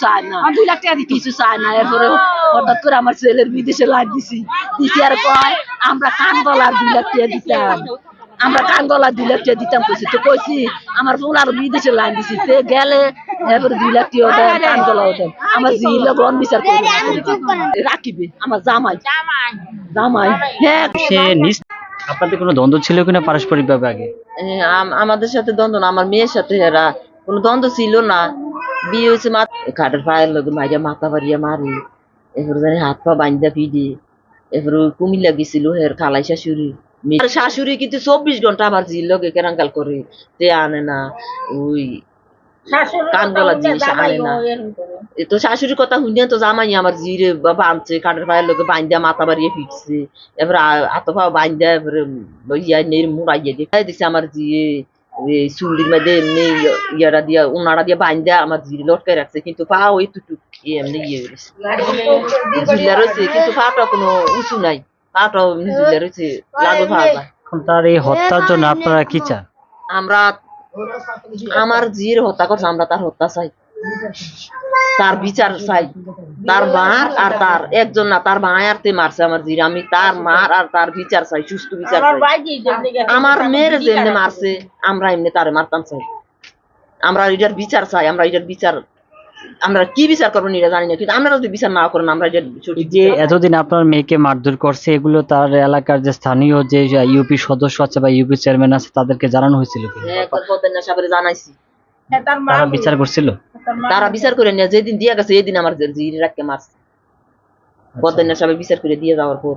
চায় না দুই লাখ টাকা কিছু চায় না এরপরে হঠাৎ করে আমার ছেলের বিদেশে লাগ দিছি। দিছি আর কয় আমরা কান গলার দুই লাখ টাকা দিতাম। আমরা কান গলার দুই লাখ টাকা দিতাম কইছি। তো কইছি আমার বিদেশে লাইন দিছি। তে গেলে এরপরে দুই লাখ টাকা ওটা কান গলা ওটা আমার জিলে গ্রহণ বিচার করবে। রাখিবে আমার জামাই। জামাই। হ্যাঁ। সে নিজ আপনাদের কোনো দ্বন্দ্ব ছিল কিনা পারস্পরিক ভাবে আগে আম- আমাদের সাথে দ্বন্দ্ব না। আমার মেয়ের সাথে এরা কোনো দ্বন্দ্ব ছিল না। বিয়ে হয়েছে মা কাঠের পায়ের লোক মাথা মারে এরপরে জানি হাত পা বান্ধা পিডে এরপরে কুমিল্লা গেছিল হের খালাই শাশুড়ি কিন্তু চব্বিশ ঘণ্টা আমার জির লগে কেরাঙ্কাল করে তে আনে না ওই কান গলা জিনিস আনে না এ তো শাশুড়ির কথা শুনিয়া তো জামাই আমার জিরে আনছে কাঠের পায়ের লোকে বান্ধা মাথা বাড়িয়ে ফিটছে এবার হাত পা বান্ধা এবারে ইয়া নেই মুড়াইয়া দিয়ে দিছে আমার জিয়ে এই চুলির মধ্যে এমনি ইয়া- ইয়ারা দিয়া উনারা দিয়া বান্ধা আমার জিরে লটকাই রাখছে কিন্তু পা ওই টুটুক এমনি ইয়ে ঝুলা রয়েছে কিন্তু পাটা কোনো উঁচু নাই পাটা এমনি ঝুলা রয়েছে লাগু এখন তার এই হত্যার জন্য আপনারা কি চান? আমরা আমার জির হত্যা করছে আমরা তার হত্যা চাই। তার বিচার চাই। তার মার আর তার একজন না তার মা আর তে মারছে আমার জির। আমি তার মার আর তার বিচার চাই সুস্থ বিচার আমার মেয়ের যেমনি মারছে আমরা এমনি তারে মারতাম চাই। আমরা এটার বিচার চাই আমরা এটার বিচার আমরা কি বিচার করব এটা জানি না কিন্তু আমরা যদি বিচার না করেন আমরা যে এতদিন আপনার মেয়েকে মারধর করছে এগুলো তার এলাকার যে স্থানীয় যে ইউপি সদস্য আছে বা ইউপি চেয়ারম্যান আছে তাদেরকে জানানো হয়েছিল হ্যাঁ জানাইছি। তারা বিচার করছিল? তারা বিচার করে নিয়ে যেদিন দিয়ে গেছে এদিন দিন আমার জির রাখকে মারছে। পদ্মের সবাই বিচার করে দিয়ে যাওয়ার পর।